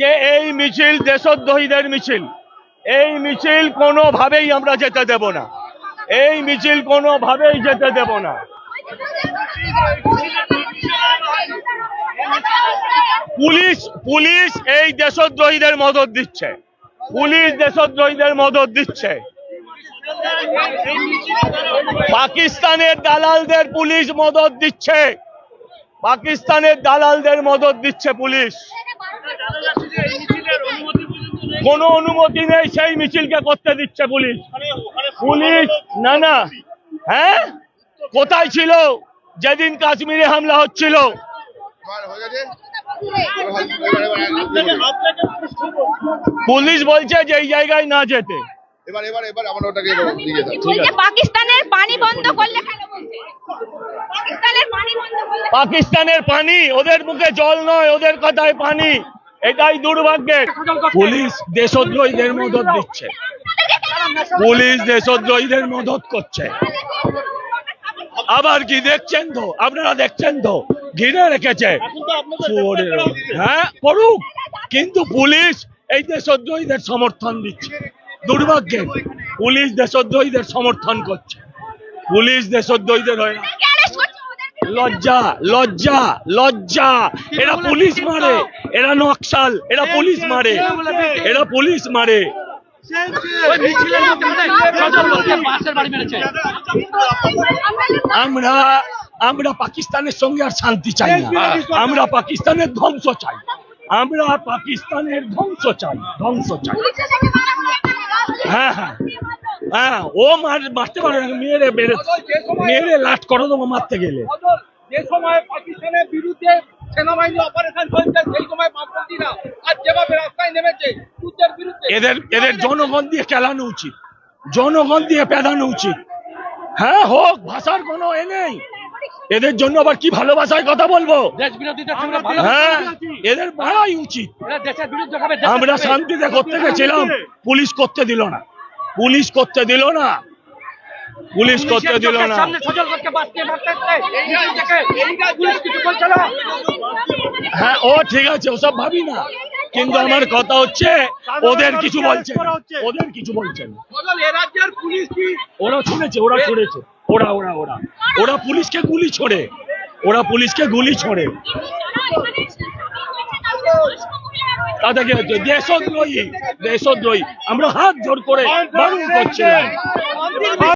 যে এই মিছিল দেশদ্রোহীদের মিছিল, এই মিছিল কোনোভাবেই আমরা যেতে দেব না। এই মিছিল কোনোভাবেই যেতে দেব না। পুলিশ পুলিশ এই দেশদ্রোহীদের মদত দিচ্ছে। পুলিশ দেশদ্রোহীদের মদত দিচ্ছে। পাকিস্তানের দালালদের পুলিশ মদত দিচ্ছে। পাকিস্তানের দালালদের মদত দিচ্ছে পুলিশ। কোনো অনুমতি নেই সেই মিছিলকে করতে দিচ্ছে পুলিশ। পুলিশ না না। হ্যাঁ? কোথায় ছিল? যেদিন কাশ্মীরে হামলা হচ্ছিল। পুলিশ বলছে যে এই জায়গায় না যেতে। এবার এবার এবার আমার ওটাকে দিয়ে দাও বলছে পাকিস্তানের পানি বন্ধ করলে কেন বলছে? পাকিস্তানের পানি বন্ধ করলে পাকিস্তানের পানি ওদের মুখে জল নয় ওদের কথায় পানি। এটাই দুর্ভাগ্যের। পুলিশ দেশদ্রোহীদের মদত দিচ্ছে। পুলিশ দেশদ্রোহীদের মদত করছে। আবার কি দেখছেন তো? আপনারা দেখছেন তো? ঘিরে রেখেছে। হ্যাঁ করুক কিন্তু পুলিশ এই দেশদ্রোহীদের সমর্থন দিচ্ছে। দুর্ভাগ্যের। পুলিশ দেশদ্রোহীদের সমর্থন করছে। পুলিশ দেশদ্রোহীদের হয় না লজ্জা লজ্জা লজ্জা। এরা পুলিশ মারে এরা নকশাল এরা পুলিশ মারে এরা পুলিশ মারে। আমরা আমরা পাকিস্তানের সঙ্গে আর শান্তি চাই না। আমরা পাকিস্তানের ধ্বংস চাই। আমরা পাকিস্তানের ধ্বংস চাই ধ্বংস চাই। হ্যাঁ হ্যাঁ। হ্যাঁ ও মার মারতে পারে না মেরে মেরে মেরে লাট করে মারতে গেলে। যে সময় পাকিস্তানের বিরুদ্ধে সেনাবাহিনী অপারেশন চলছে সেই সময় বামপন্থীরা আর যেভাবে রাস্তায় নেমেছে যুদ্ধের বিরুদ্ধে। এদের এদের জনগণ দিয়ে খেলানো উচিত। জনগণ দিয়ে পেদানো উচিত। হ্যাঁ হোক ভাষার কোনো এ নেই। এদের জন্য আবার কি ভালোবাসায় কথা বলব? হ্যাঁ এদের মারাই উচিত। এরা দেশের বিরুদ্ধে হবে আমরা শান্তিতে করতে গেছিলাম পুলিশ করতে দিল না। পুলিশ করতে দিল না। পুলিশ করতে দিল না। হ্যাঁ ও ঠিক আছে ওসব ভাবি না। কিন্তু আমার কথা হচ্ছে ওদের কিছু বলছে। ওদের কিছু বলছে না। বদল এ রাজ্যের পুলিশ কি? ওরা শুনেছে ওরা ছুড়েছে ওরা ওরা ওরা। ওরা পুলিশকে গুলি ছোড়ে। ওরা পুলিশকে গুলি ছোড়ে। তাদেরকে দেশদ্রোহী দেশদ্রোহী। আমরা হাত জোর করে বারণ করছিলাম।